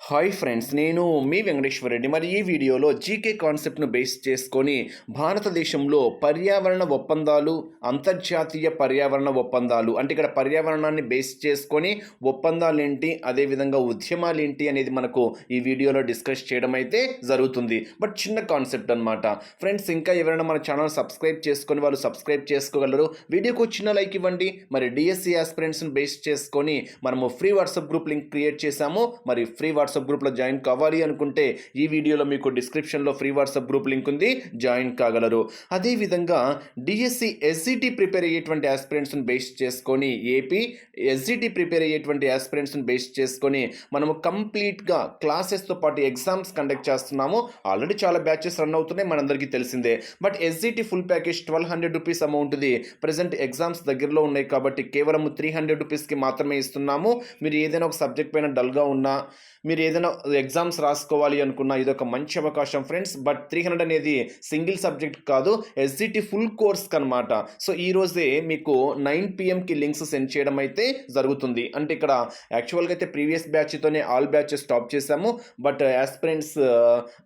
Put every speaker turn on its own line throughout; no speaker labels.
Hi friends నేను మీ వెంకటేశ్వర రెడ్డి. మరి ఈ వీడియోలో జీకే కాన్సెప్ట్ను బేస్ చేసుకొని భారతదేశంలో పర్యావరణ ఒప్పందాలు అంతర్జాతీయ పర్యావరణ ఒప్పందాలు అంటే ఇక్కడ పర్యావరణాన్ని బేస్ చేసుకొని ఒప్పందాలు ఏంటి అదేవిధంగా ఉద్యమాలు ఏంటి అనేది మనకు ఈ వీడియోలో డిస్కస్ చేయడం అయితే జరుగుతుంది. బట్ చిన్న కాన్సెప్ట్ అనమాట ఫ్రెండ్స్ ఇంకా ఎవరైనా మన ఛానల్ సబ్స్క్రైబ్ చేసుకొని వాళ్ళు సబ్స్క్రైబ్ చేసుకోగలరు. వీడియోకు చిన్న లైక్ ఇవ్వండి. మరి డిఎస్సి ఆస్పిరెంట్స్ని బేస్ చేసుకొని మనము free WhatsApp group link create చేశాము. మరి ఫ్రీ వాట్సాప్ గ్రూప్లో జాయిన్ కావాలి అనుకుంటే ఈ వీడియోలో మీకు డిస్క్రిప్షన్లో ఫ్రీ వాట్సాప్ గ్రూప్ లింక్ ఉంది జాయిన్ కాగలరు. అదేవిధంగా డిఎస్సి ఎస్సిటి ప్రిపేర్ అయ్యేటువంటి ఆస్పిరెంట్స్ని బేస్ చేసుకొని ఏపీ ఎస్జిటి ప్రిపేర్ అయ్యేటువంటి ఆస్పిరెంట్స్ని బేస్ చేసుకొని మనము కంప్లీట్గా క్లాసెస్తో పాటు ఎగ్జామ్స్ కండక్ట్ చేస్తున్నాము. ఆల్రెడీ చాలా బ్యాచెస్ రన్ అవుతున్నాయి మనందరికీ తెలిసిందే. But SGT full package twelve hundred rupees అమౌంట్ది present exams దగ్గరలో ఉన్నాయి కాబట్టి కేవలం త్రీ హండ్రెడ్ రూపీస్కి మాత్రమే ఇస్తున్నాము. మీరు ఏదైనా ఒక సబ్జెక్ట్ పైన డల్గా ఉన్నా మీరు ఏదైనా ఎగ్జామ్స్ రాసుకోవాలి అనుకున్నా ఇది ఒక మంచి అవకాశం ఫ్రెండ్స్ బట్ త్రీ హండ్రెడ్ అనేది సింగిల్ సబ్జెక్ట్ కాదు ఎస్జిటి ఫుల్ కోర్స్ అనమాట సో ఈ రోజే మీకు నైన్ పిఎంకి లింక్స్ సెండ్ చేయడం అయితే జరుగుతుంది. అంటే ఇక్కడ యాక్చువల్గా అయితే ప్రీవియస్ బ్యాచ్తోనే ఆల్ బ్యాచెస్ స్టాప్ చేశాము. బట్ యాస్పిరెంట్స్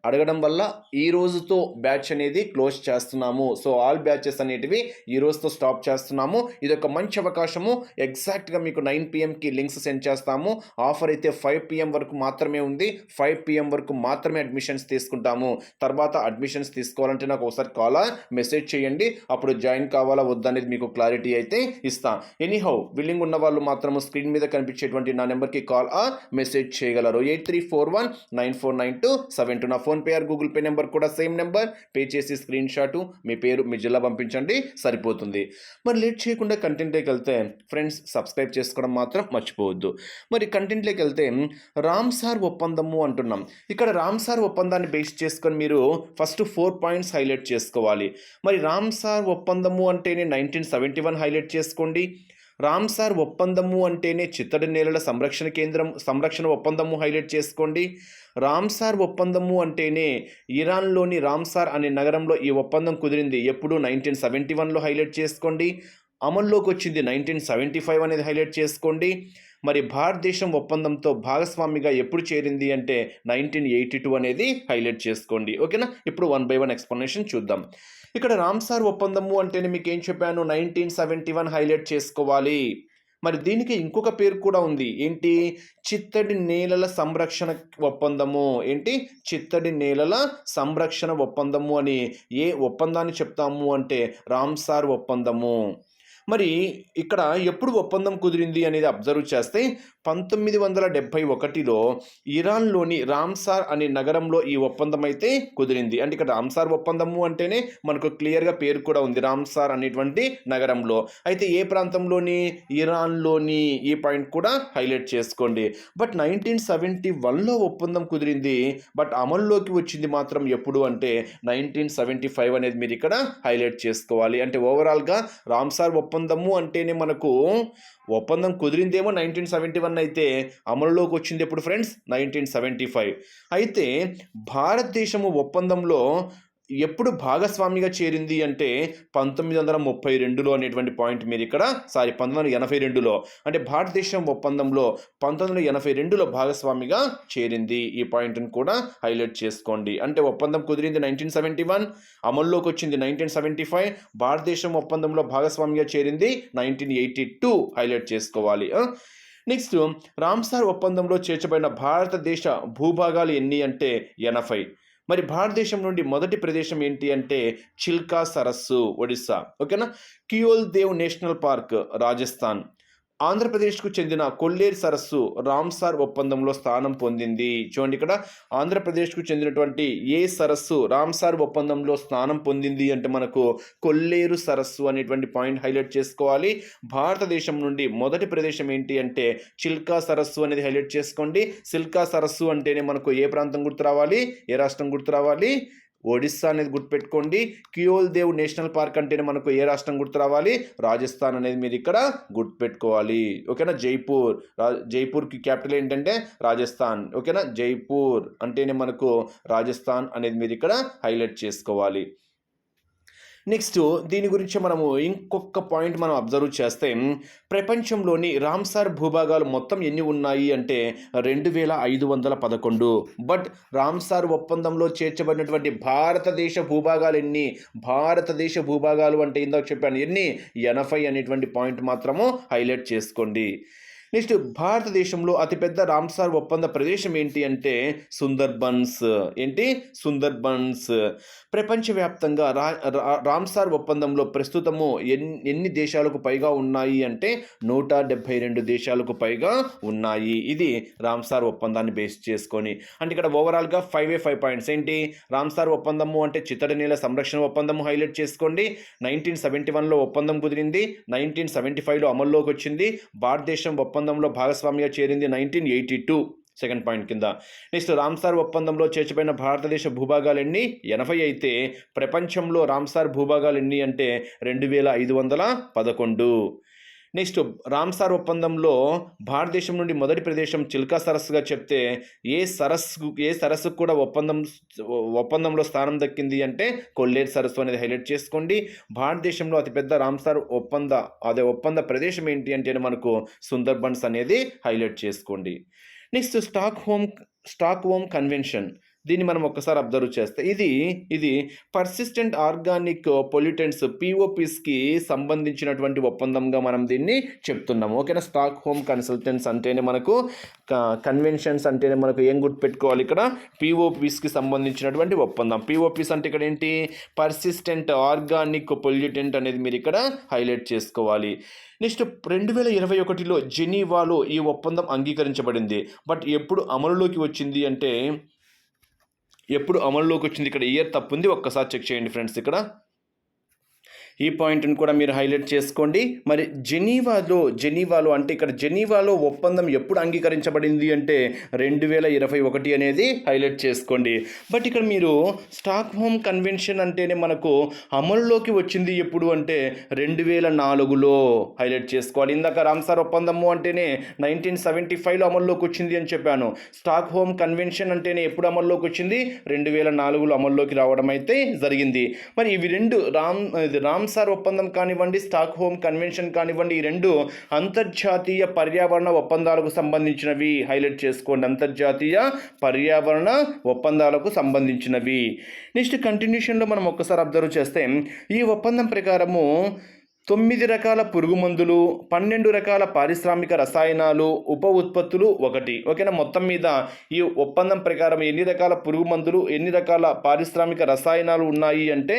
అడగడం వల్ల ఈ రోజుతో బ్యాచ్ అనేది క్లోజ్ చేస్తున్నాము. సో ఆల్ బ్యాచెస్ అనేటివి ఈ రోజుతో స్టాప్ చేస్తున్నాము. ఇది ఒక మంచి అవకాశము. ఎగ్జాక్ట్గా మీకు నైన్ పిఎంకి లింక్స్ సెండ్ చేస్తాము. ఆఫర్ అయితే ఫైవ్ పిఎం వరకు మాత్రమే ఉంది. ఫైవ్ పిఎం వరకు మాత్రమే అడ్మిషన్స్ తీసుకుంటాము. తర్వాత అడ్మిషన్స్ తీసుకోవాలంటే నాకు ఒకసారి కాల్ మెసేజ్ చేయండి. అప్పుడు జాయిన్ కావాలా వద్దనేది మీకు క్లారిటీ అయితే ఇస్తా. ఎనీహౌ విల్లింగ్ ఉన్న వాళ్ళు మాత్రము స్క్రీన్ మీద కనిపించేటువంటి నా నెంబర్కి కాల్ ఆ మెసేజ్ చేయగలరు. Eight three four one nine four nine two seven two నా PhonePe or Google Pay number కూడా సేమ్ నెంబర్. పే చేసి స్క్రీన్ షాట్ మీ పేరు మీ జిల్లా పంపించండి. సరిపోతుంది. మరి లేట్ చేయకుండా కంటెంట్లోకి వెళ్తే ఫ్రెండ్స్ సబ్స్క్రైబ్ చేసుకోవడం మాత్రం మర్చిపోవద్దు. మరి కంటెంట్లోకి వెళ్తే రామ్ సార్ ఒప్పందము అంటున్నాం. ఇక్కడ రామ్ సార్ ఒప్పందాన్ని బేస్ చేసుకొని మీరు ఫస్ట్ ఫోర్ పాయింట్స్ హైలైట్ చేసుకోవాలి. మరి రామ్ సార్ ఒప్పందము అంటేనే నైన్టీన్ సెవెంటీ వన్ హైలైట్ చేసుకోండి. రామ్సార్ ఒప్పందము అంటేనే చిత్తడి నేలల సంరక్షణ కేంద్రం సంరక్షణ ఒప్పందము హైలైట్ చేసుకోండి. రామ్సార్ ఒప్పందము అంటేనే ఇరాన్లోని రామ్సార్ అనే నగరంలో ఈ ఒప్పందం కుదిరింది. ఎప్పుడు? నైన్టీన్ సెవెంటీ వన్లో హైలైట్ చేసుకోండి. అమల్లోకి వచ్చింది నైన్టీన్ సెవెంటీ ఫైవ్ అనేది హైలైట్ చేసుకోండి. మరి భారతదేశం ఒప్పందంతో భాగస్వామిగా ఎప్పుడు చేరింది అంటే నైన్టీన్ ఎయిటీ టూ అనేది హైలైట్ చేసుకోండి ఓకేనా? ఇప్పుడు వన్ బై వన్ ఎక్స్ప్లెనేషన్ చూద్దాం. ఇక్కడ రామ్సార్ ఒప్పందము అంటే మీకు ఏం చెప్పాను? నైన్టీన్ సెవెంటీ వన్ హైలైట్ చేసుకోవాలి. మరి దీనికి ఇంకొక పేరు కూడా ఉంది. ఏంటి? చిత్తడి నేలల సంరక్షణ ఒప్పందము. ఏంటి? చిత్తడి నేలల సంరక్షణ ఒప్పందము అని ఏ ఒప్పందాన్ని చెప్తాము అంటే రామ్సార్ ఒప్పందము. మరి ఇక్కడ ఎప్పుడు ఒప్పందం కుదిరింది అనేది అబ్జర్వ్ చేస్తే పంతొమ్మిది వందల డెబ్భై ఒకటిలో ఇరాన్లోని రామ్సార్ అనే నగరంలో ఈ ఒప్పందం అయితే కుదిరింది. అంటే ఇక్కడ రామ్సార్ ఒప్పందము అంటేనే మనకు క్లియర్గా పేరు కూడా ఉంది. రామ్సార్ అనేటువంటి నగరంలో. అయితే ఏ ప్రాంతంలోని? ఇరాన్లోని. ఈ పాయింట్ కూడా హైలైట్ చేసుకోండి. బట్ నైన్టీన్ సెవెంటీ వన్లో ఒప్పందం కుదిరింది. బట్ అమల్లోకి వచ్చింది మాత్రం ఎప్పుడు అంటే నైన్టీన్ సెవెంటీ ఫైవ్ అనేది మీరు ఇక్కడ హైలైట్ చేసుకోవాలి. అంటే ఓవరాల్గా రామ్సార్ ఒప్పందము అంటేనే మనకు ఒప్పందం కుదిరిందేమో నైన్టీన్ సెవెంటీ వన్ అయితే అమలులోకి వచ్చింది ఎప్పుడు ఫ్రెండ్స్ నైన్టీన్ సెవెంటీ ఫైవ్ అయితే భారతదేశము ఒప్పందంలో ఎప్పుడు భాగస్వామిగా చేరింది అంటే పంతొమ్మిది వందల ముప్పై రెండులో అనేటువంటి పాయింట్ మీరు ఇక్కడ సారీ పంతొమ్మిది వందల ఎనభై రెండులో. అంటే భారతదేశం ఒప్పందంలో పంతొమ్మిది వందల ఎనభై రెండులో భాగస్వామిగా చేరింది ఈ పాయింట్ని కూడా హైలైట్ చేసుకోండి. అంటే ఒప్పందం కుదిరింది నైన్టీన్ సెవెంటీ వన్ అమల్లోకి వచ్చింది నైన్టీన్ సెవెంటీ ఫైవ్ భారతదేశం ఒప్పందంలో భాగస్వామిగా చేరింది నైన్టీన్ ఎయిటీ టూ హైలైట్ చేసుకోవాలి. నెక్స్ట్ రామ్సార్ ఒప్పందంలో చేర్చబడిన భారతదేశ భూభాగాలు ఎన్ని అంటే ఎనభై. మరి భారతదేశం నుండి మొదటి ప్రదేశం ఏంటి అంటే చిల్కా సరస్సు ఒడిస్సా. ఓకేనా? Keoladeo national park Rajasthan. ఆంధ్రప్రదేశ్కు చెందిన కొల్లేరు సరస్సు రామ్సార్ ఒప్పందంలో స్థానం పొందింది. చూడండి ఇక్కడ ఆంధ్రప్రదేశ్కు చెందినటువంటి ఏ సరస్సు రామ్సార్ ఒప్పందంలో స్థానం పొందింది అంటే మనకు కొల్లేరు సరస్సు అనేటువంటి పాయింట్ హైలైట్ చేసుకోవాలి. భారతదేశం నుండి మొదటి ప్రదేశం ఏంటి అంటే చిల్కా సరస్సు అనేది హైలైట్ చేసుకోండి. సిల్కా సరస్సు అంటేనే మనకు ఏ ప్రాంతం గుర్తు రావాలి? ఏ రాష్ట్రం గుర్తు రావాలి? ఒడిస్సా అనేది గుర్తుపెట్టుకోండి. కియోల్ దేవ్ నేషనల్ పార్క్ అంటేనే మనకు ఏ రాష్ట్రం గుర్తు రావాలి? రాజస్థాన్ అనేది మీరు ఇక్కడ గుర్తుపెట్టుకోవాలి. ఓకేనా? జైపూర్. రా జైపూర్కి క్యాపిటల్ ఏంటంటే రాజస్థాన్. ఓకేనా? జైపూర్ అంటేనే మనకు రాజస్థాన్ అనేది మీరు ఇక్కడ హైలైట్ చేసుకోవాలి. నెక్స్ట్ దీని గురించి మనము ఇంకొక పాయింట్ మనం అబ్జర్వ్ చేస్తే ప్రపంచంలోని రామ్సార్ భూభాగాలు మొత్తం ఎన్ని ఉన్నాయి అంటే రెండు వేల ఐదు వందల పదకొండు. బట్ రామ్సార్ ఒప్పందంలో చేర్చబడినటువంటి భారతదేశ భూభాగాలు ఎన్ని? భారతదేశ భూభాగాలు అంటే ఇందాక చెప్పాను. ఎన్ని? ఎనభై అనేటువంటి పాయింట్ మాత్రము హైలైట్ చేసుకోండి. నెక్స్ట్ భారతదేశంలో అతిపెద్ద రామ్సార్ ఒప్పంద ప్రదేశం ఏంటి అంటే సుందర్బన్స్. ఏంటి? సుందర్బన్స్. ప్రపంచవ్యాప్తంగా రా రా- రామ్సార్ ఒప్పందంలో ప్రస్తుతము ఎన్ని ఎన్ని దేశాలకు పైగా ఉన్నాయి అంటే నూట డెబ్భై రెండు దేశాలకు పైగా ఉన్నాయి. ఇది రామ్సార్ ఒప్పందాన్ని బేస్ చేసుకొని. అంటే ఇక్కడ ఓవరాల్గా ఫైవ్ ఏ ఫైవ్ పాయింట్స్ ఏంటి? రామ్సార్ ఒప్పందము అంటే చిత్తడి నీళ్ళ సంరక్షణ ఒప్పందము హైలైట్ చేసుకోండి. నైన్టీన్ సెవెంటీ వన్లో ఒప్పందం కుదిరింది. నైన్టీన్ సెవెంటీ ఫైవ్లో అమల్లోకి వచ్చింది. భారతదేశం ఒప్పందంలో భాగస్వామిగా చేరింది nineteen eighty two second point కింద. నెక్స్ట్ రామ్సార్ ఒప్పందంలో చేర్చబడిన భారతదేశ భూభాగాలు ఎన్ని ఎనభై అయితే ప్రపంచంలో రామ్సార్ భూభాగాలు ఎన్ని అంటే రెండు వేల ఐదు వందల పదకొండు. నెక్స్ట్ రామ్సార్ ఒప్పందంలో భారతదేశం నుండి మొదటి ప్రదేశం చిల్కా సరస్సుగా చెప్తే ఏ సరస్సు ఏ సరస్సుకు కూడా ఒప్పందం ఒప్పందంలో స్థానం దక్కింది అంటే కొల్లేరు సరస్సు అనేది హైలైట్ చేసుకోండి. భారతదేశంలో అతిపెద్ద రామ్సార్ ఒప్పంద అదే ఒప్పంద ప్రదేశం ఏంటి అంటే మనకు సుందర్బన్స్ అనేది హైలైట్ చేసుకోండి. Next Stockholm Stockholm convention. దీన్ని మనం ఒక్కసారి అబ్జర్వ్ చేస్తే ఇది ఇది పర్సిస్టెంట్ ఆర్గానిక్ పొల్యూటెంట్స్ పిఓపిస్కి సంబంధించినటువంటి ఒప్పందంగా మనం దీన్ని చెప్తున్నాము. ఓకేనా? స్టాక్ హోమ్ కన్సల్టెంట్స్ అంటేనే మనకు కన్వెన్షన్స్ అంటేనే మనకు ఏం గుర్తుపెట్టుకోవాలి ఇక్కడ? పిఓపిస్కి సంబంధించినటువంటి ఒప్పందం. పిఓపిస్ అంటే ఇక్కడ ఏంటి? పర్సిస్టెంట్ ఆర్గానిక్ పొల్యూటెంట్ అనేది మీరు ఇక్కడ హైలైట్ చేసుకోవాలి. నెక్స్ట్ రెండు వేల ఇరవై ఒకటిలో జెనీవాలో ఈ ఒప్పందం అంగీకరించబడింది. బట్ ఎప్పుడు అమలులోకి వచ్చింది అంటే ఎప్పుడు అమల్లోకి వచ్చింది ఇక్కడ ఇయర్ తప్పుంది ఒక్కసారి చెక్ చేయండి ఫ్రెండ్స్ ఇక్కడ. ఈ పాయింట్ని కూడా మీరు హైలైట్ చేసుకోండి. మరి జెనీవాలో జెనీవాలో అంటే ఇక్కడ జెనీవాలో ఒప్పందం ఎప్పుడు అంగీకరించబడింది అంటే రెండు వేల ఇరవై ఒకటి అనేది హైలైట్ చేసుకోండి. బట్ ఇక్కడ మీరు స్టాక్ హోమ్ కన్వెన్షన్ అంటేనే మనకు అమలులోకి వచ్చింది ఎప్పుడు అంటే రెండు వేల నాలుగులో హైలైట్ చేసుకోవాలి. ఇందాక రామ్సార్ ఒప్పందము అంటేనే నైన్టీన్ సెవెంటీ ఫైవ్లో అమల్లోకి వచ్చింది అని చెప్పాను. స్టాక్ హోమ్ కన్వెన్షన్ అంటేనే ఎప్పుడు అమల్లోకి వచ్చింది? రెండు వేల నాలుగులో అమల్లోకి రావడం అయితే జరిగింది. మరి ఇవి రెండు రామ్ ఇది రామ్సార్ ఒప్పందం కానివ్వండి స్టాక్ హోమ్ కన్వెన్షన్ కానివ్వండి ఈ రెండు అంతర్జాతీయ పర్యావరణ ఒప్పందాలకు సంబంధించినవి. హైలైట్ చేసుకోండి. అంతర్జాతీయ పర్యావరణ ఒప్పందాలకు సంబంధించినవి. నెక్స్ట్ కంటిన్యూషన్లో మనం ఒక్కసారి అబ్జర్వ్ చేస్తే ఈ ఒప్పందం ప్రకారము తొమ్మిది రకాల పురుగు మందులు పన్నెండు రకాల పారిశ్రామిక రసాయనాలు ఉప ఉత్పత్తులు ఒకటి. ఓకేనా? మొత్తం మీద ఈ ఒప్పందం ప్రకారం ఎన్ని రకాల పురుగు మందులు ఎన్ని రకాల పారిశ్రామిక రసాయనాలు ఉన్నాయి అంటే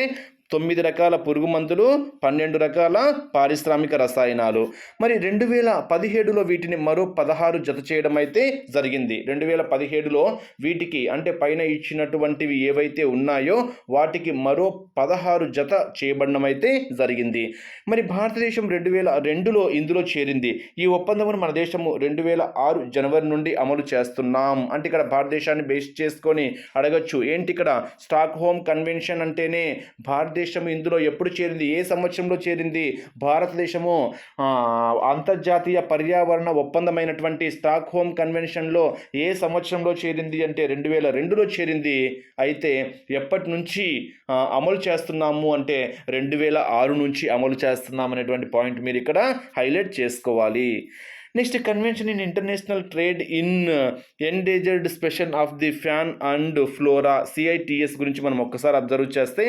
తొమ్మిది రకాల పురుగు మందులు పన్నెండు రకాల పారిశ్రామిక రసాయనాలు. మరి రెండు వేల పదిహేడులో వీటిని మరో పదహారు జత చేయడం అయితే జరిగింది. రెండు వేల పదిహేడులో వీటికి అంటే పైన ఇచ్చినటువంటివి ఏవైతే ఉన్నాయో వాటికి మరో పదహారు జత చేయబడడం అయితే జరిగింది. మరి భారతదేశం రెండు వేల రెండులో ఇందులో చేరింది. ఈ ఒప్పందమును మన దేశము రెండు వేల ఆరు జనవరి నుండి అమలు చేస్తున్నాం. అంటే ఇక్కడ భారతదేశాన్ని బేస్ చేసుకొని అడగచ్చు. ఏంటి ఇక్కడ స్టాక్ హోమ్ కన్వెన్షన్ అంటేనే భారతదేశ ఇందులో ఎప్పుడు చేరింది? ఏ సంవత్సరంలో చేరింది? భారతదేశము అంతర్జాతీయ పర్యావరణ ఒప్పందమైనటువంటి స్టాక్ హోమ్ కన్వెన్షన్లో ఏ సంవత్సరంలో చేరింది అంటే రెండు వేల రెండులో చేరింది. అయితే ఎప్పటి నుంచి అమలు చేస్తున్నాము అంటే రెండు వేల ఆరు నుంచి అమలు చేస్తున్నాం అనేటువంటి పాయింట్ మీరు ఇక్కడ హైలైట్ చేసుకోవాలి. Next convention in international trade in endangered species of the fauna and flora CITES గురించి మనం ఒక్కసారి అబ్జర్వ్ చేస్తే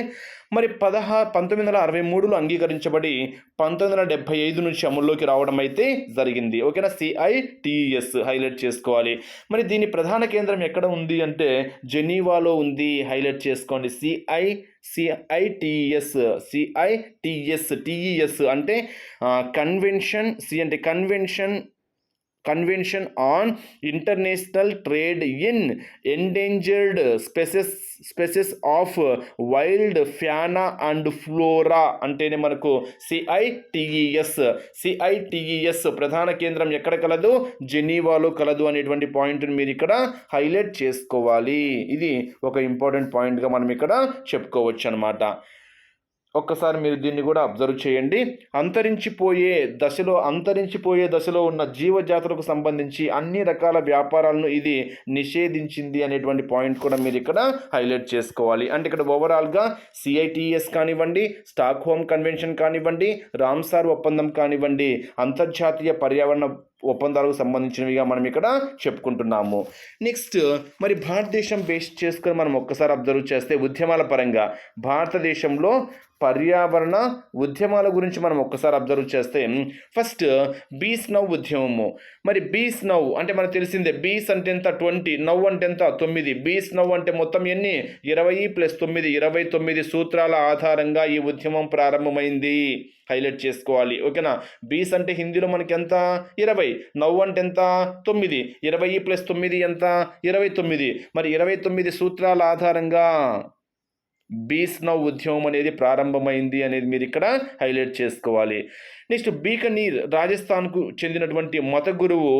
మరి పదహారు పంతొమ్మిది వందల అరవై మూడులో అంగీకరించబడి పంతొమ్మిది వందల డెబ్బై ఐదు నుంచి అమల్లోకి రావడం అయితే జరిగింది. ఓకేనా? సిఐటిఎస్ హైలైట్ చేసుకోవాలి. మరి దీని ప్రధాన కేంద్రం ఎక్కడ ఉంది అంటే జెనీవాలో ఉంది. హైలైట్ చేసుకోండి. సిఐ సిఐటిఎస్ సిఐటిఎస్ టిఈఎస్ అంటే కన్వెన్షన్ సి అంటే convention convention on international trade in endangered species species of wild fauna and flora అంటేనే మనకు సిఐటిఈఎస్ సిఐటిఈఎస్ ప్రధాన కేంద్రం ఎక్కడ కలదు? జెనీవాలో కలదు అనేటువంటి పాయింట్ని మీరు ఇక్కడ హైలైట్ చేసుకోవాలి. ఇది ఒక ఇంపార్టెంట్ పాయింట్గా మనం ఇక్కడ చెప్పుకోవచ్చు అనమాట ఒక్కసారి మీరు దీన్ని కూడా అబ్జర్వ్ చేయండి. అంతరించిపోయే దశలో అంతరించిపోయే దశలో ఉన్న జీవజాతులకు సంబంధించి అన్ని రకాల వ్యాపారాలను ఇది నిషేధించింది అనేటువంటి పాయింట్ కూడా మీరు ఇక్కడ హైలైట్ చేసుకోవాలి. అంటే ఇక్కడ ఓవరాల్గా సిఐటిఎస్ కానివ్వండి స్టాక్ హోమ్ కన్వెన్షన్ కానివ్వండి రామ్సార్ ఒప్పందం కానివ్వండి అంతర్జాతీయ పర్యావరణ ఒప్పందాలకు సంబంధించినవిగా మనం ఇక్కడ చెప్పుకుంటున్నాము. నెక్స్ట్ మరి భారతదేశం బేస్ చేసుకొని మనం ఒక్కసారి అబ్జర్వ్ చేస్తే ఉద్యమాల పరంగా భారతదేశంలో పర్యావరణ ఉద్యమాల గురించి మనం ఒక్కసారి అబ్జర్వ్ చేస్తే ఫస్ట్ బీస్ నవ్ ఉద్యమము. మరి బీస్ నవ్ అంటే మనకు తెలిసిందే బీస్ అంటే ఎంత? ట్వంటీ నవ్ అంటే ఎంత? తొమ్మిది. బీస్ నవ్ అంటే మొత్తం ఎన్ని? ఇరవై ప్లస్ తొమ్మిది ఇరవై తొమ్మిది సూత్రాల ఆధారంగా ఈ ఉద్యమం ప్రారంభమైంది. హైలైట్ చేసుకోవాలి. ఓకేనా? బీస్ అంటే హిందీలో మనకి ఎంత ఇరవై. నవ్వు అంటే ఎంత? తొమ్మిది. ఇరవై ప్లస్ తొమ్మిది ఎంత? ఇరవై తొమ్మిది. మరి ఇరవై తొమ్మిది సూత్రాల ఆధారంగా బీస్ నవ్ ఉద్యమం అనేది ప్రారంభమైంది అనేది మీరు ఇక్కడ హైలైట్ చేసుకోవాలి. నెక్స్ట్ బీకనీర్ రాజస్థాన్కు చెందినటువంటి మత గురువు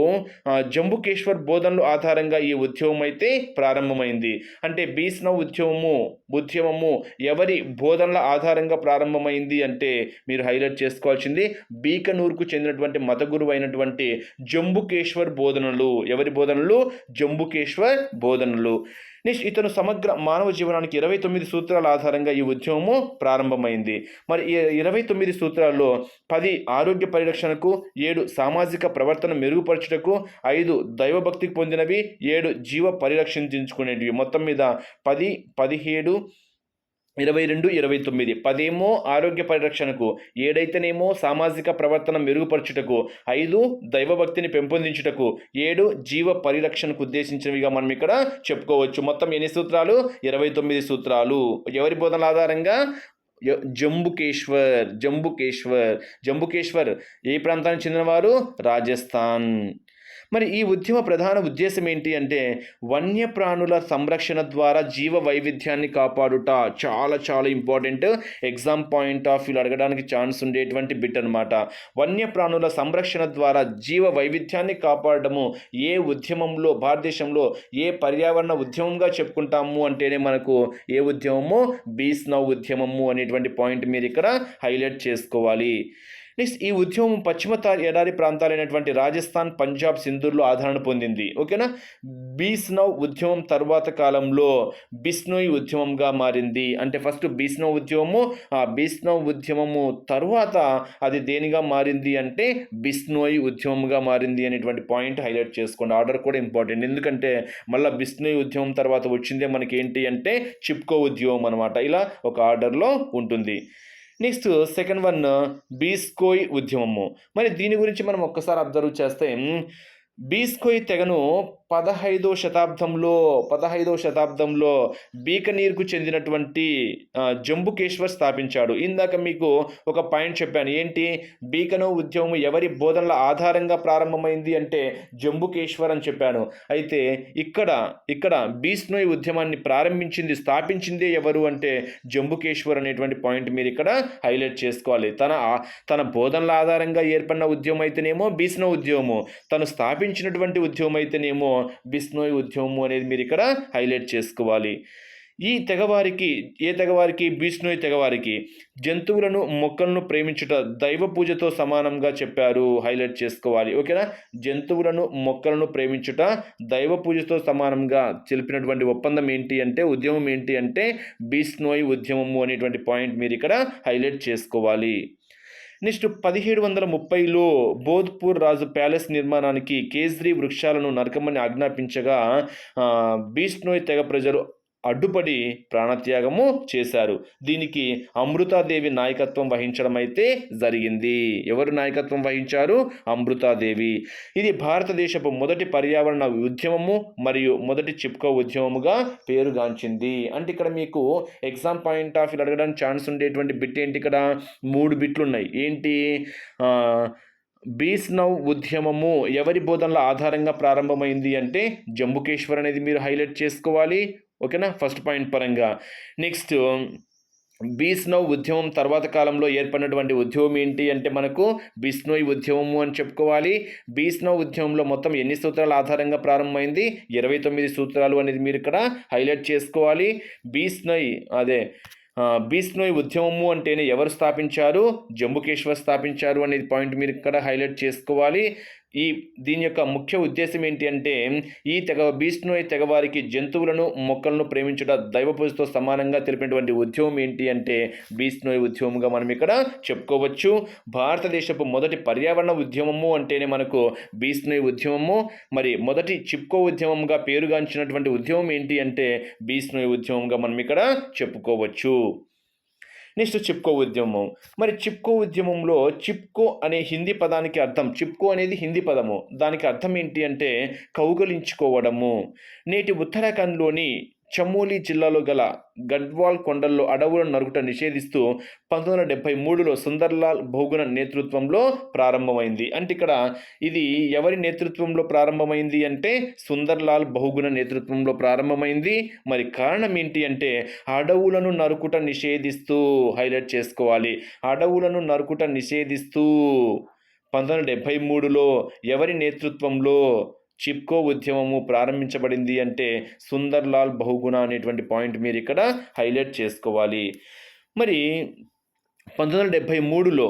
జంబుకేశ్వర్ బోధనలు ఆధారంగా ఈ ఉద్యమం అయితే ప్రారంభమైంది. అంటే బీస్ నవ్ ఉద్యమము ఉద్యమము ఎవరి బోధనల ఆధారంగా ప్రారంభమైంది అంటే మీరు హైలైట్ చేసుకోవాల్సింది బీకనూర్కు చెందినటువంటి మత గురువు అయినటువంటి జంబుకేశ్వర్ బోధనలు. ఎవరి బోధనలు? జంబుకేశ్వర్ బోధనలు. నెక్స్ట్ ఇతను సమగ్ర మానవ జీవనానికి ఇరవై తొమ్మిది సూత్రాల ఆధారంగా ఈ ఉద్యమము ప్రారంభమైంది. మరి ఇరవై తొమ్మిది సూత్రాల్లో పది ఆరోగ్య పరిరక్షణకు ఏడు సామాజిక ప్రవర్తన మెరుగుపరచుటకు ఐదు దైవభక్తికి పొందినవి ఏడు జీవ పరిరక్షించుకునేటివి. మొత్తం మీద పది పదిహేడు ఇరవై రెండు ఇరవై తొమ్మిది. పదేమో ఆరోగ్య పరిరక్షణకు ఏడైతేనేమో సామాజిక ప్రవర్తన మెరుగుపరచుటకు ఐదు దైవభక్తిని పెంపొందించుటకు ఏడు జీవ పరిరక్షణకు ఉద్దేశించినవిగా మనం ఇక్కడ చెప్పుకోవచ్చు. మొత్తం ఎన్ని సూత్రాలు? ఇరవై తొమ్మిది సూత్రాలు. ఎవరి బోధనల ఆధారంగా? జంబుకేశ్వర్ జంబుకేశ్వర్. జంబుకేశ్వర్ ఏ ప్రాంతానికి చెందినవారు? రాజస్థాన్. మరి ఈ ఉద్యమ ప్రధాన ఉద్దేశం ఏంటి అంటే వన్యప్రాణుల సంరక్షణ ద్వారా జీవ వైవిధ్యాన్ని కాపాడుట చాలా చాలా important exam point of view అడగడానికి ఛాన్స్ ఉండేటువంటి బిట్ అనమాట వన్యప్రాణుల సంరక్షణ ద్వారా జీవ వైవిధ్యాన్ని కాపాడటము ఏ ఉద్యమంలో భారతదేశంలో ఏ పర్యావరణ ఉద్యమంగా చెప్పుకుంటాము అంటేనే మనకు ఏ ఉద్యమము? బీస్ నౌ ఉద్యమము అనేటువంటి పాయింట్ మీరు ఇక్కడ హైలైట్ చేసుకోవాలి. నెక్స్ట్ ఈ ఉద్యమం పశ్చిమ ఎడారి ప్రాంతాలైనటువంటి రాజస్థాన్ పంజాబ్ సింధూర్లో ఆదరణ పొందింది. ఓకేనా? బీస్నవ్ ఉద్యమం తర్వాత కాలంలో బిస్నోయ్ ఉద్యమంగా మారింది. అంటే ఫస్ట్ బీస్నవ్ ఉద్యమము ఆ బీస్నవ్ ఉద్యమము తర్వాత అది దేనిగా మారింది అంటే బిస్నోయ్ ఉద్యమంగా మారింది అనేటువంటి పాయింట్ హైలైట్ చేసుకోండి. ఆర్డర్ కూడా ఇంపార్టెంట్. ఎందుకంటే మళ్ళీ బిస్నోయ్ ఉద్యమం తర్వాత వచ్చిందే మనకి ఏంటి అంటే చిప్కో ఉద్యమం అనమాట ఇలా ఒక ఆర్డర్లో ఉంటుంది. నెక్స్ట్ సెకండ్ వన్ బీస్కోయ్ ఉద్యమము. మరి దీని గురించి మనం ఒక్కసారి అబ్జర్వ్ చేస్తే బీస్కోయ్ తెగను పదహైదో శతాబ్దంలో పదహైదో శతాబ్దంలో బీకనీర్కు చెందినటువంటి జంబుకేశ్వర్ స్థాపించాడు. ఇందాక మీకు ఒక పాయింట్ చెప్పాను. ఏంటి? బీకనో ఉద్యమం ఎవరి బోధనల ఆధారంగా ప్రారంభమైంది అంటే జంబుకేశ్వర్ అని చెప్పాను. అయితే ఇక్కడ ఇక్కడ బీస్నోయ్ ఉద్యమాన్ని ప్రారంభించింది స్థాపించిందే ఎవరు అంటే జంబుకేశ్వర్ అనేటువంటి పాయింట్ మీరు ఇక్కడ హైలైట్ చేసుకోవాలి. తన తన బోధనల ఆధారంగా ఏర్పడిన ఉద్యమం అయితేనేమో బీస్నో ఉద్యమము. తను స్థాపించినటువంటి ఉద్యమం అయితేనేమో బిస్నోయ్ ఉద్యమము అనేది మీరు ఇక్కడ హైలైట్ చేసుకోవాలి. ఈ తెగవారికి ఏ తెగవారికి? బీష్ణోయ్ తెగవారికి. జంతువులను మొక్కలను ప్రేమించుట దైవ పూజతో సమానంగా చెప్పారు. హైలైట్ చేసుకోవాలి. ఓకేనా? జంతువులను మొక్కలను ప్రేమించుట దైవ పూజతో సమానంగా తెలిపినటువంటి ఒప్పందం ఏంటి అంటే ఉద్యమం ఏంటి అంటే బీష్ణోయ్ ఉద్యమము అనేటువంటి పాయింట్ మీరు ఇక్కడ హైలైట్ చేసుకోవాలి. నెక్స్ట్ పదిహేడు వందల ముప్పైలో బోధ్పూర్ రాజు ప్యాలెస్ నిర్మాణానికి కేజ్రీ వృక్షాలను నరకమని ఆజ్ఞాపించగా బీష్ణోయ్ తెగ ప్రజలు అడ్డుపడి ప్రాణత్యాగము చేశారు. దీనికి అమృతాదేవి నాయకత్వం వహించడం అయితే జరిగింది. ఎవరు నాయకత్వం వహించారు? అమృతాదేవి. ఇది భారతదేశపు మొదటి పర్యావరణ ఉద్యమము మరియు మొదటి చిప్కో ఉద్యమముగా పేరుగాంచింది. అంటే ఇక్కడ మీకు ఎగ్జామ్ పాయింట్ ఆఫ్ ఇలా అడగడానికి ఛాన్స్ ఉండేటువంటి బిట్ ఏంటి ఇక్కడ? మూడు బిట్లు ఉన్నాయి ఏంటి బీస్నవ్ ఉద్యమము ఎవరి బోధనల ఆధారంగా ప్రారంభమైంది అంటే జంబుకేశ్వర్ అనేది మీరు హైలైట్ చేసుకోవాలి. ఓకేనా? ఫస్ట్ పాయింట్ పరంగా. నెక్స్ట్ బీస్నవ్ ఉద్యమం తర్వాత కాలంలో ఏర్పడినటువంటి ఉద్యమం ఏంటి అంటే మనకు బిస్నోయ్ ఉద్యమము అని చెప్పుకోవాలి. బీస్నవ్ ఉద్యమంలో మొత్తం ఎన్ని సూత్రాల ఆధారంగా ప్రారంభమైంది? ఇరవై తొమ్మిది సూత్రాలు అనేది మీరు ఇక్కడ హైలైట్ చేసుకోవాలి. బీస్నోయ్ అదే బిస్నోయ్ బీస్నోయ్ ఉద్యమము అంటేనే ఎవరు స్థాపించారు? జంబుకేశ్వర్ స్థాపించారు అనేది పాయింట్ మీరు ఇక్కడ హైలైట్ చేసుకోవాలి. ఈ దీని యొక్క ముఖ్య ఉద్దేశం ఏంటి అంటే ఈ తెగ బీస్నోయ్ తెగవారికి జంతువులను మొక్కలను ప్రేమించుట దైవ పూజతో సమానంగా తెలిపినటువంటి ఉద్యమం ఏంటి అంటే బీస్నోయ్ ఉద్యమంగా మనం ఇక్కడ చెప్పుకోవచ్చు. భారతదేశపు మొదటి పర్యావరణ ఉద్యమము అంటేనే మనకు బీష్ణోయ్ ఉద్యమము. మరి మొదటి చిప్కో ఉద్యమంగా పేరుగాంచినటువంటి ఉద్యమం ఏంటి అంటే బీష్ణోయ్ ఉద్యమంగా మనం ఇక్కడ చెప్పుకోవచ్చు. నెక్స్ట్ చిప్కో ఉద్యమం. మరి చిప్కో ఉద్యమంలో చిప్కో అనే హిందీ పదానికి అర్థం చిప్కో అనేది హిందీ పదము. దానికి అర్థం ఏంటి అంటే కౌగలించుకోవడము. నేటి ఉత్తరాఖండ్లోని చమోలి జిల్లాలో గల గడ్వాల్ కొండల్లో అడవులను నరుకుట నిషేధిస్తూ పంతొమ్మిది వందల డెబ్బై మూడులో సుందర్లాల్ బహుగుణ నేతృత్వంలో ప్రారంభమైంది. అంటే ఇక్కడ ఇది ఎవరి నేతృత్వంలో ప్రారంభమైంది అంటే సుందర్లాల్ బహుగుణ నేతృత్వంలో ప్రారంభమైంది. మరి కారణం ఏంటి అంటే అడవులను నరుకుట నిషేధిస్తూ హైలైట్ చేసుకోవాలి. అడవులను నరుకుట నిషేధిస్తూ పంతొమ్మిది వందల డెబ్బై మూడులో ఎవరి నేతృత్వంలో చిప్కో ఉద్యమము ప్రారంభించబడింది అంటే సుందర్లాల్ బహుగుణ అనేటువంటి పాయింట్ మీరు ఇక్కడ హైలైట్ చేసుకోవాలి. మరి పంతొమ్మిది వందల డెబ్భై మూడులో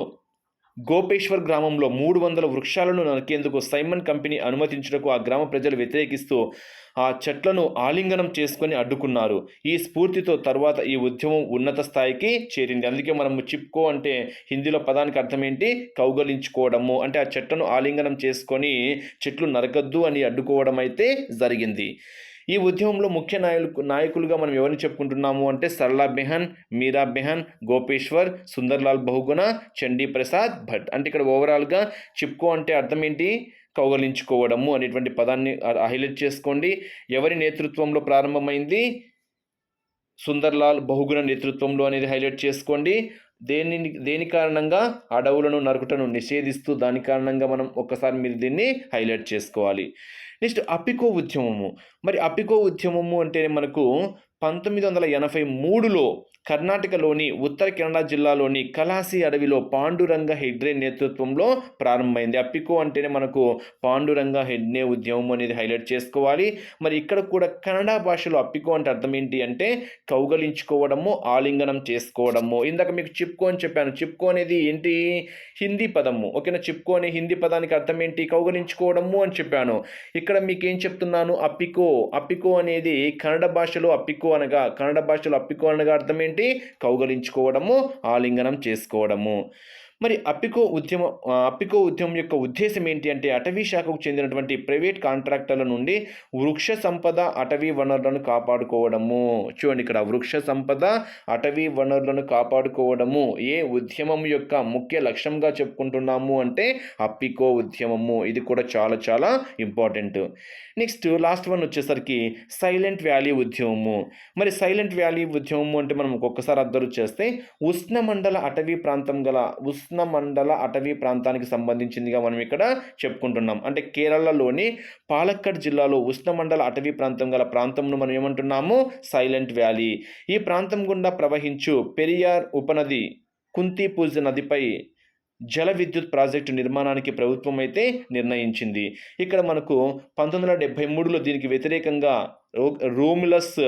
గోపేశ్వర్ గ్రామంలో మూడు వందల వృక్షాలను నరికేందుకు సైమన్ కంపెనీ అనుమతించుటకు ఆ గ్రామ ప్రజలు వ్యతిరేకిస్తూ ఆ చెట్లను ఆలింగనం చేసుకొని అడ్డుకున్నారు. ఈ స్ఫూర్తితో తర్వాత ఈ ఉద్యమం ఉన్నత స్థాయికి చేరింది. అందుకే మనము చిప్కో అంటే హిందీలో పదానికి అర్థం ఏంటి? కౌగలించుకోవడము. అంటే ఆ చెట్లను ఆలింగనం చేసుకొని చెట్లు నరకద్దు అని అడ్డుకోవడం అయితే జరిగింది. ఈ ఉద్యమంలో ముఖ్య నాయకు నాయకులుగా మనం ఎవరిని చెప్పుకుంటున్నాము అంటే సరళా బెహన్ మీరా బెహన్ గోపేశ్వర్ సుందర్లాల్ బహుగుణ చండీ ప్రసాద్ భట్. అంటే ఇక్కడ ఓవరాల్గా చిప్కో అంటే అర్థం ఏంటి? కౌగలించుకోవడము అనేటువంటి పదాన్ని హైలైట్ చేసుకోండి. ఎవరి నేతృత్వంలో ప్రారంభమైంది? సుందర్లాల్ బహుగుణ నేతృత్వంలో అనేది హైలైట్ చేసుకోండి. దేని దేని కారణంగా అడవులను నరుకుటను నిషేధిస్తూ దాని కారణంగా మనం ఒక్కసారి మీరు దీన్ని హైలైట్ చేసుకోవాలి. నెక్స్ట్ అపికో ఉద్యమము. మరి అపికో ఉద్యమము అంటే మనకు పంతొమ్మిది వందల ఎనభై మూడులో కర్ణాటకలోని ఉత్తర కెనడా జిల్లాలోని కలాసి అడవిలో పాండురంగ హెగ్డే నేతృత్వంలో ప్రారంభమైంది. అప్పికో అంటేనే మనకు పాండురంగ హెగ్డే ఉద్యమం అనేది హైలైట్ చేసుకోవాలి. మరి ఇక్కడ కూడా కన్నడ భాషలో అప్పికో అంటే అర్థం ఏంటి అంటే కౌగలించుకోవడము ఆలింగనం చేసుకోవడము. ఇందాక మీకు చిప్కో అని చెప్పాను. చిప్కో అనేది ఏంటి? హిందీ పదము. ఓకేనా? చిప్కో అనే హిందీ పదానికి అర్థం ఏంటి? కౌగలించుకోవడము అని చెప్పాను. ఇక్కడ మీకు ఏం చెప్తున్నాను? అప్పికో. అప్పికో అనేది కన్నడ భాషలో అప్పికో అనగా కన్నడ భాషలో అప్పికో అనగా అర్థం ఏంటి? కౌగలించుకోవడము ఆలింగనం చేసుకోవడము. మరి అప్పికో ఉద్యమం అప్పికో ఉద్యమం యొక్క ఉద్దేశం ఏంటి అంటే అటవీ శాఖకు చెందినటువంటి ప్రైవేట్ కాంట్రాక్టర్ల నుండి వృక్ష సంపద అటవీ వనరులను కాపాడుకోవడము. చూడండి ఇక్కడ వృక్ష సంపద అటవీ వనరులను కాపాడుకోవడము ఏ ఉద్యమం యొక్క ముఖ్య లక్ష్యంగా చెప్పుకుంటున్నాము అంటే అప్పికో ఉద్యమము. ఇది కూడా చాలా చాలా ఇంపార్టెంట్. నెక్స్ట్ లాస్ట్ వన్ వచ్చేసరికి సైలెంట్ వ్యాలీ ఉద్యమము. మరి సైలెంట్ వ్యాలీ ఉద్యమము అంటే మనం ఒక్కొక్కసారి అబ్జర్వ్ చేస్తే ఉష్ణమండల అటవీ ప్రాంతం గల ఉష్ణమండల అటవీ ప్రాంతానికి సంబంధించిందిగా మనం ఇక్కడ చెప్పుకుంటున్నాం. అంటే కేరళలోని పాలక్కడ్ జిల్లాలో ఉష్ణమండల అటవీ ప్రాంతం గల ప్రాంతంను మనం ఏమంటున్నాము? Silent valley. ఈ ప్రాంతం గుండా ప్రవహించు పెరియార్ ఉపనది కుంతిపూజ్ నదిపై జల విద్యుత్ ప్రాజెక్టు నిర్మాణానికి ప్రభుత్వం అయితే నిర్ణయించింది. ఇక్కడ మనకు పంతొమ్మిది వందల డెబ్బై మూడులో దీనికి వ్యతిరేకంగా రో- Romulus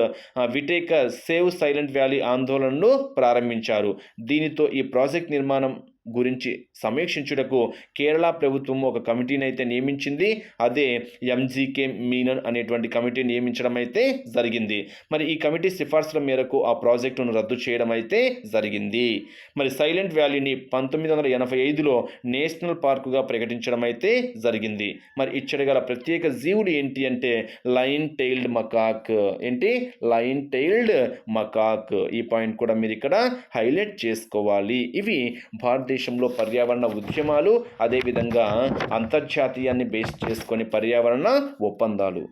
Whitaker save silent valley ఆందోళనను ప్రారంభించారు. దీనితో ఈ ప్రాజెక్ట్ నిర్మాణం గురించి సమీక్షించుటకు కేరళ ప్రభుత్వం ఒక కమిటీని అయితే నియమించింది. అదే ఎంజీకే మీనన్ అనేటువంటి కమిటీ నియమించడం అయితే జరిగింది. మరి ఈ కమిటీ సిఫార్సుల మేరకు ఆ ప్రాజెక్టును రద్దు చేయడం అయితే జరిగింది. మరి సైలెంట్ వ్యాలీని పంతొమ్మిది వందల ఎనభై ఐదులో నేషనల్ పార్కుగా ప్రకటించడం అయితే జరిగింది. మరి ఇచ్చట గల ప్రత్యేక జీవులు ఏంటి అంటే లైన్ టెయిల్డ్ మకాక్. ఏంటి? Lion tailed macaque. ఈ పాయింట్ కూడా మీరు ఇక్కడ హైలైట్ చేసుకోవాలి. ఇవి భారతదేశ భారతదేశంలో పర్యావరణ ఉద్యమాలు అదేవిధంగా అంతర్జాతీయాన్ని బేస్ చేసుకొని పర్యావరణ ఒప్పందాలు.